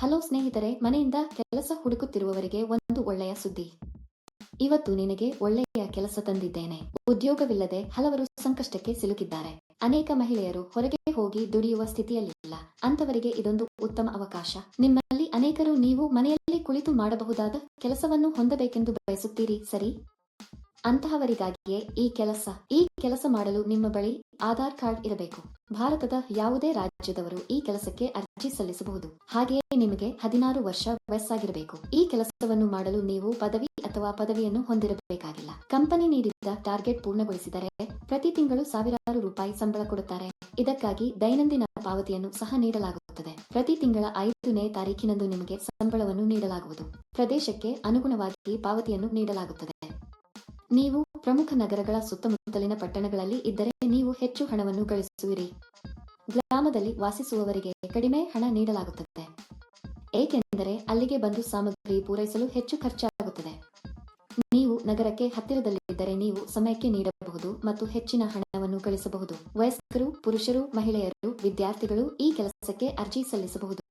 Hello ಸ್ನೇಹಿತರೆ, ಮನೆಯಿಂದ ಕೆಲಸ ಹುಡುಕುತ್ತಿರುವವರಿಗೆ ಒಂದು ಒಳ್ಳೆಯ ಸುದ್ದಿ. ಇವತ್ತು ನಿನಗೆ ಒಳ್ಳೆಯ ಕೆಲಸ ತಂದಿದ್ದೇನೆ. ಉದ್ಯೋಗವಿಲ್ಲದೆ ಹಲವರು ಸಂಕಷ್ಟಕ್ಕೆ ಸಿಲುಕಿದ್ದಾರೆ. ಅನೇಕ ಮಹಿಳೆಯರು ಹೊರಗೆ ಹೋಗಿ ದುಡಿಯುವ ಸ್ಥಿತಿಯಲ್ಲಿಲ್ಲ. ಅಂತವರಿಗೆ ಇದೊಂದು ಉತ್ತಮ ಅವಕಾಶ. ನಿಮ್ಮಲ್ಲಿ ಅನೇಕರು ನೀವು ಮನೆಯಲ್ಲಿ ಕುಳಿತು ಮಾಡಬಹುದಾದ ಕೆಲಸವನ್ನು ಹೊಂದಬೇಕೆಂದು ಬಯಸುತ್ತೀರಿ, ಸರಿ? ಅಂತಹವರಿಗಾಗಿಯೇ ಈ ಕೆಲಸ ಈ ಕೆಲಸ ಮಾಡಲು ನಿಮ್ಮ ಬಳಿ ಆಧಾರ್ ಕಾರ್ಡ್ ಇರಬೇಕು. ಭಾರತದ ಯಾವುದೇ ರಾಜ್ಯದವರು ಈ ಕೆಲಸಕ್ಕೆ ಅರ್ಜಿ ಸಲ್ಲಿಸಬಹುದು. ಹಾಗೆಯೇ ನಿಮಗೆ ಹದಿನಾರು ವರ್ಷ ವಯಸ್ಸಾಗಿರಬೇಕು. ಈ ಕೆಲಸವನ್ನು ಮಾಡಲು ನೀವು ಪದವಿ ಅಥವಾ ಪದವಿಯನ್ನು ಹೊಂದಿರಬೇಕಾಗಿಲ್ಲ. ಕಂಪನಿ ನೀಡಿದ ಟಾರ್ಗೆಟ್ ಪೂರ್ಣಗೊಳಿಸಿದರೆ ಪ್ರತಿ ತಿಂಗಳು ಸಾವಿರಾರು ರೂಪಾಯಿ ಸಂಬಳ ಕೊಡುತ್ತಾರೆ. ಇದಕ್ಕಾಗಿ ದೈನಂದಿನ ಪಾವತಿಯನ್ನು ಸಹ ನೀಡಲಾಗುತ್ತದೆ. ಪ್ರತಿ ತಿಂಗಳ ಐದನೇ ತಾರೀಕಿನಂದು ನಿಮಗೆ ಸಂಬಳವನ್ನು ನೀಡಲಾಗುವುದು. ಪ್ರದೇಶಕ್ಕೆ ಅನುಗುಣವಾಗಿ ಪಾವತಿಯನ್ನು ನೀಡಲಾಗುತ್ತದೆ. ನೀವು ಪ್ರಮುಖ ನಗರಗಳ ಸುತ್ತಮುತ್ತಲಿನ ಪಟ್ಟಣಗಳಲ್ಲಿ ಇದ್ದರೆ ನೀವು ಹೆಚ್ಚು ಹಣವನ್ನು ಗಳಿಸುವಿರಿ ಗ್ರಾಮದಲ್ಲಿ ವಾಸಿಸುವವರಿಗೆ ಕಡಿಮೆ ಹಣ ನೀಡಲಾಗುತ್ತದೆ. ಏಕೆಂದರೆ ಅಲ್ಲಿಗೆ ಬಂದು ಸಾಮಗ್ರಿ ಪೂರೈಸಲು ಹೆಚ್ಚು ಖರ್ಚಾಗುತ್ತದೆ. ನೀವು ನಗರಕ್ಕೆ ಹತ್ತಿರದಲ್ಲಿದ್ದರೆ ನೀವು ಸಮಯಕ್ಕೆ ನೀಡಬಹುದು ಮತ್ತು ಹೆಚ್ಚಿನ ಹಣವನ್ನು ಗಳಿಸಬಹುದು ವಯಸ್ಕರು, ಪುರುಷರು, ಮಹಿಳೆಯರು, ವಿದ್ಯಾರ್ಥಿಗಳು ಈ ಕೆಲಸಕ್ಕೆ ಅರ್ಜಿ ಸಲ್ಲಿಸಬಹುದು.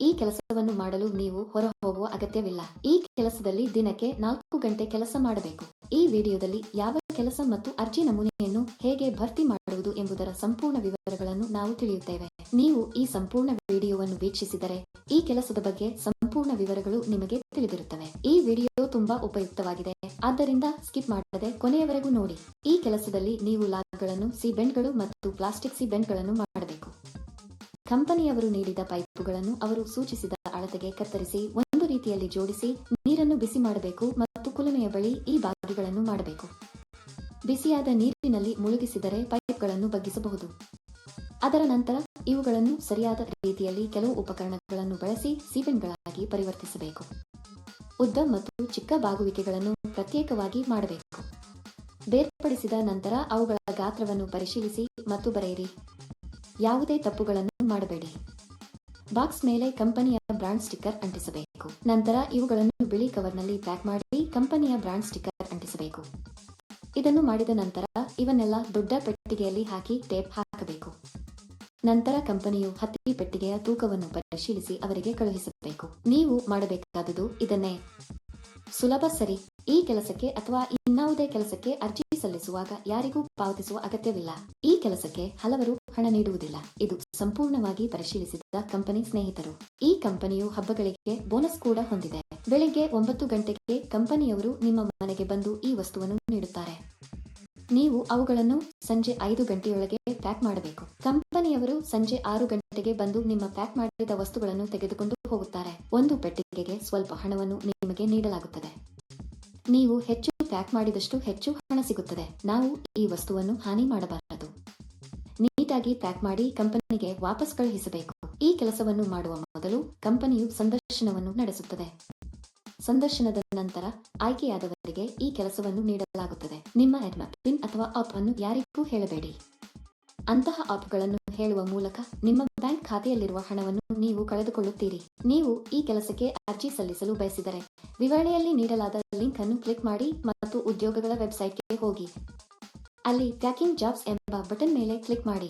ಈ ಕೆಲಸವನ್ನು ಮಾಡಲು ನೀವು ಹೊರ ಹೋಗುವ ಅಗತ್ಯವಿಲ್ಲ. ಈ ಕೆಲಸದಲ್ಲಿ ದಿನಕ್ಕೆ ನಾಲ್ಕು ಗಂಟೆ ಕೆಲಸ ಮಾಡಬೇಕು. ಈ ವಿಡಿಯೋದಲ್ಲಿ ಯಾವ ಕೆಲಸ ಮತ್ತು ಅರ್ಜಿ ನಮೂನೆಯನ್ನು ಹೇಗೆ ಭರ್ತಿ ಮಾಡುವುದು ಎಂಬುದರ ಸಂಪೂರ್ಣ ವಿವರಗಳನ್ನು ನಾವು ತಿಳಿಯುತ್ತೇವೆ. ನೀವು ಈ ಸಂಪೂರ್ಣ ವಿಡಿಯೋವನ್ನು ವೀಕ್ಷಿಸಿದರೆ ಈ ಕೆಲಸದ ಬಗ್ಗೆ ಸಂಪೂರ್ಣ ವಿವರಗಳು ನಿಮಗೆ ತಿಳಿದಿರುತ್ತವೆ. ಈ ವಿಡಿಯೋ ತುಂಬಾ ಉಪಯುಕ್ತವಾಗಿದೆ. ಆದ್ದರಿಂದ ಸ್ಕಿಪ್ ಮಾಡದೆ ಕೊನೆಯವರೆಗೂ ನೋಡಿ. ಈ ಕೆಲಸದಲ್ಲಿ ನೀವು ಲಾಗ್ಗಳನ್ನು ಸಿಬೆಂಡ್ಗಳು ಮತ್ತು ಪ್ಲಾಸ್ಟಿಕ್ ಸಿಬೆಂಡ್ಗಳನ್ನು ಮಾಡಬೇಕು. ಕಂಪನಿಯವರು ನೀಡಿದ ಪೈಪುಗಳನ್ನು ಅವರು ಸೂಚಿಸಿದ ಅಳತೆಗೆ ಕತ್ತರಿಸಿ, ಒಂದು ರೀತಿಯಲ್ಲಿ ಜೋಡಿಸಿ ನೀರನ್ನು ಬಿಸಿ ಮಾಡಬೇಕು ಕುಲುಮೆಯ ಬಳಿ ಈ ಬಾಗಿಗಳನ್ನು ಮಾಡಬೇಕು. ಬಿಸಿಯಾದ ನೀರಿನಲ್ಲಿ ಮುಳುಗಿಸಿದರೆ ಪೈಪ್ಗಳನ್ನು ಬಗ್ಗಿಸಬಹುದು. ಅದರ ನಂತರ ಇವುಗಳನ್ನು ಸರಿಯಾದ ರೀತಿಯಲ್ಲಿ ಕೆಲವು ಉಪಕರಣಗಳನ್ನು ಬಳಸಿ ಸೀಬೆನ್ಗಳಾಗಿ ಪರಿವರ್ತಿಸಬೇಕು. ಉದ್ದ ಮತ್ತು ಚಿಕ್ಕ ಬಾಗುವಿಕೆಗಳನ್ನು ಪ್ರತ್ಯೇಕವಾಗಿ ಮಾಡಬೇಕು. ಬೇರ್ಪಡಿಸಿದ ನಂತರ ಅವುಗಳ ಗಾತ್ರವನ್ನು ಪರಿಶೀಲಿಸಿ ಮತ್ತು ಬರೆಯಿರಿ. ಯಾವುದೇ ತಪ್ಪುಗಳನ್ನು ಮಾಡಬೇಡಿ. ಬಾಕ್ಸ್ ಮೇಲೆ ಕಂಪನಿಯ ಬ್ರಾಂಡ್ ಸ್ಟಿಕ್ಕರ್ ಅಂಟಿಸಬೇಕು. ನಂತರ ಇವುಗಳನ್ನು ಬಿಳಿ ಕವರ್ನಲ್ಲಿ ಪ್ಯಾಕ್ ಮಾಡಿ ಕಂಪನಿಯ ಬ್ರಾಂಡ್ ಸ್ಟಿಕ್ಕರ್ ಅಂಟಿಸಬೇಕು. ಇದನ್ನು ಮಾಡಿದ ನಂತರ ಇವನ್ನೆಲ್ಲ ದೊಡ್ಡ ಪೆಟ್ಟಿಗೆಯಲ್ಲಿ ಹಾಕಿ ಟೇಪ್ ಹಾಕಬೇಕು. ನಂತರ ಕಂಪನಿಯು ಹತ್ತಿ ಪೆಟ್ಟಿಗೆಯ ತೂಕವನ್ನು ಪರಿಶೀಲಿಸಿ ಅವರಿಗೆ ಕಳುಹಿಸಬೇಕು. ನೀವು ಮಾಡಬೇಕಾದುದು ಇದನ್ನೇ. ಸುಲಭ ಸರಿ. ಈ ಕೆಲಸಕ್ಕೆ ಅಥವಾ ಇನ್ನಾವುದೇ ಕೆಲಸಕ್ಕೆ ಅರ್ಜಿ ಸಲ್ಲಿಸುವಾಗ ಯಾರಿಗೂ ಪಾವತಿಸುವ ಅಗತ್ಯವಿಲ್ಲ. ಈ ಕೆಲಸಕ್ಕೆ ಹಲವರು ಹಣ ನೀಡುವುದಿಲ್ಲ. ಇದು ಸಂಪೂರ್ಣವಾಗಿ ಪರಿಶೀಲಿಸಿದ ಕಂಪನಿ ಸ್ನೇಹಿತರು. ಈ ಕಂಪನಿಯು ಹಬ್ಬಗಳಿಗೆ ಬೋನಸ್ ಕೂಡ ಹೊಂದಿದೆ. ಬೆಳಿಗ್ಗೆ ಒಂಬತ್ತು ಗಂಟೆಗೆ ಕಂಪನಿಯವರು ನಿಮ್ಮ ಮನೆಗೆ ಬಂದು ಈ ವಸ್ತುವನ್ನು ನೀಡುತ್ತಾರೆ. ನೀವು ಅವುಗಳನ್ನು ಸಂಜೆ ಐದು ಗಂಟೆಯೊಳಗೆ ಪ್ಯಾಕ್ ಮಾಡಬೇಕು. ಕಂಪನಿಯವರು ಸಂಜೆ ಆರು ಗಂಟೆಗೆ ಬಂದು ನಿಮ್ಮ ಪ್ಯಾಕ್ ಮಾಡಿದ ವಸ್ತುಗಳನ್ನು ತೆಗೆದುಕೊಂಡು ಹೋಗುತ್ತಾರೆ. ಒಂದು ಪೆಟ್ಟಿಗೆಗೆ ಸ್ವಲ್ಪ ಹಣವನ್ನು ನಿಮಗೆ ನೀಡಲಾಗುತ್ತದೆ. ನೀವು ಹೆಚ್ಚು ಪ್ಯಾಕ್ ಮಾಡಿದಷ್ಟು ಹೆಚ್ಚು ಹಣ ಸಿಗುತ್ತದೆ. ನಾವು ಈ ವಸ್ತುವನ್ನು ಹಾನಿ ಮಾಡಬಾರದು. ನೀಟಾಗಿ ಪ್ಯಾಕ್ ಮಾಡಿ ಕಂಪನಿಗೆ ವಾಪಸ್ ಕಳುಹಿಸಬೇಕು. ಈ ಕೆಲಸವನ್ನು ಮಾಡುವ ಮೊದಲು ಕಂಪನಿಯು ಸಂದರ್ಶನವನ್ನು ನಡೆಸುತ್ತದೆ. ಸಂದರ್ಶನದ ನಂತರ ಆಯ್ಕೆಯಾದವರಿಗೆ ಈ ಕೆಲಸವನ್ನು ನೀಡಲಾಗುತ್ತದೆ. ನಿಮ್ಮ ಎಡ್ಮ ಪಿನ್ ಅಥವಾ ಆಪ್ ಅನ್ನು ಯಾರಿಗೂ ಹೇಳಬೇಡಿ. ಅಂತಹ ಆಪ್ಗಳನ್ನು ಹೇಳುವ ಮೂಲಕ ನಿಮ್ಮ ಬ್ಯಾಂಕ್ ಖಾತೆಯಲ್ಲಿರುವ ಹಣವನ್ನು ನೀವು ಕಳೆದುಕೊಳ್ಳುತ್ತೀರಿ. ನೀವು ಈ ಕೆಲಸಕ್ಕೆ ಅರ್ಜಿ ಸಲ್ಲಿಸಲು ಬಯಸಿದರೆ ವಿವರಣೆಯಲ್ಲಿ ನೀಡಲಾದ ಲಿಂಕ್ ಅನ್ನು ಕ್ಲಿಕ್ ಮಾಡಿ ಮತ್ತು ಉದ್ಯೋಗಗಳ ವೆಬ್ಸೈಟ್ಗೆ ಹೋಗಿ. ಅಲ್ಲಿ ಟ್ರ್ಯಾಕಿಂಗ್ ಜಾಬ್ಸ್ ಎಂಬ ಬಟನ್ ಮೇಲೆ ಕ್ಲಿಕ್ ಮಾಡಿ.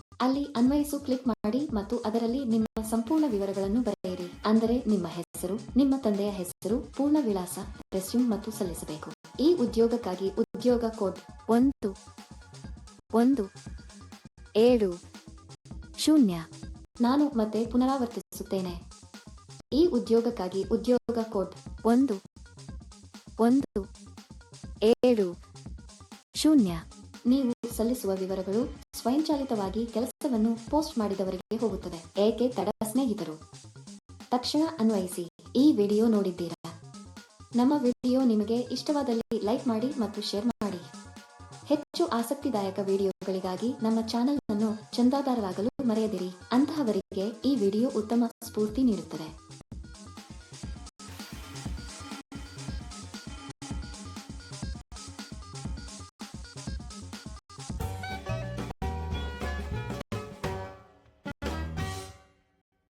ಅಲ್ಲಿ ಅನ್ವಯಿಸು ಕ್ಲಿಕ್ ಮಾಡಿ ಮತ್ತು ಅದರಲ್ಲಿ ನಿಮ್ಮ ಸಂಪೂರ್ಣ ವಿವರಗಳನ್ನು ಬರೆಯಿರಿ. ಅಂದರೆ ನಿಮ್ಮ ಹೆಸರು, ನಿಮ್ಮ ತಂದೆಯ ಹೆಸರು, ಪೂರ್ಣ ವಿಳಾಸ, ರೆಸ್ಯೂಮ್ ಮತ್ತು ಸಲ್ಲಿಸಬೇಕು. ಈ ಉದ್ಯೋಗಕ್ಕಾಗಿ ಉದ್ಯೋಗ ಕೋಡ್ ಒಂದು ಒಂದು, ಏಳು, ಶೂನ್ಯ. ನಾನು ಮತ್ತೆ ಪುನರಾವರ್ತಿಸುತ್ತೇನೆ. ಈ ಉದ್ಯೋಗಕ್ಕಾಗಿ ಉದ್ಯೋಗ ಕೋಡ್ ಒಂದು ಒಂದು, ಏಳು, ಶೂನ್ಯ. ನೀವು ಸಲ್ಲಿಸುವ ವಿವರಗಳು ಸ್ವಯಂಚಾಲಿತವಾಗಿ ಕೆಲಸವನ್ನು ಪೋಸ್ಟ್ ಮಾಡಿದವರಿಗೆ ಹೋಗುತ್ತದೆ. ಏಕೆ ತಡ ಸ್ನೇಹಿತರು? ತಕ್ಷಣ ಅನ್ವಯಿಸಿ. ಈ ವಿಡಿಯೋ ನೋಡಿದ್ದೀರಾ? ನಮ್ಮ ವಿಡಿಯೋ ನಿಮಗೆ ಇಷ್ಟವಾದಲ್ಲಿ ಲೈಕ್ ಮಾಡಿ ಮತ್ತು ಶೇರ್ ಮಾಡಿ. ಹೆಚ್ಚು ಆಸಕ್ತಿದಾಯಕ ವಿಡಿಯೋಗಳಿಗಾಗಿ ನಮ್ಮ ಚಾನೆಲ್ ಅನ್ನು ಚಂದಾದಾರರಾಗಲು ಮರೆಯದಿರಿ. ಅಂತಹವರಿಗೆ ಈ ವಿಡಿಯೋ ಉತ್ತಮ ಸ್ಫೂರ್ತಿ ನೀಡುತ್ತದೆ.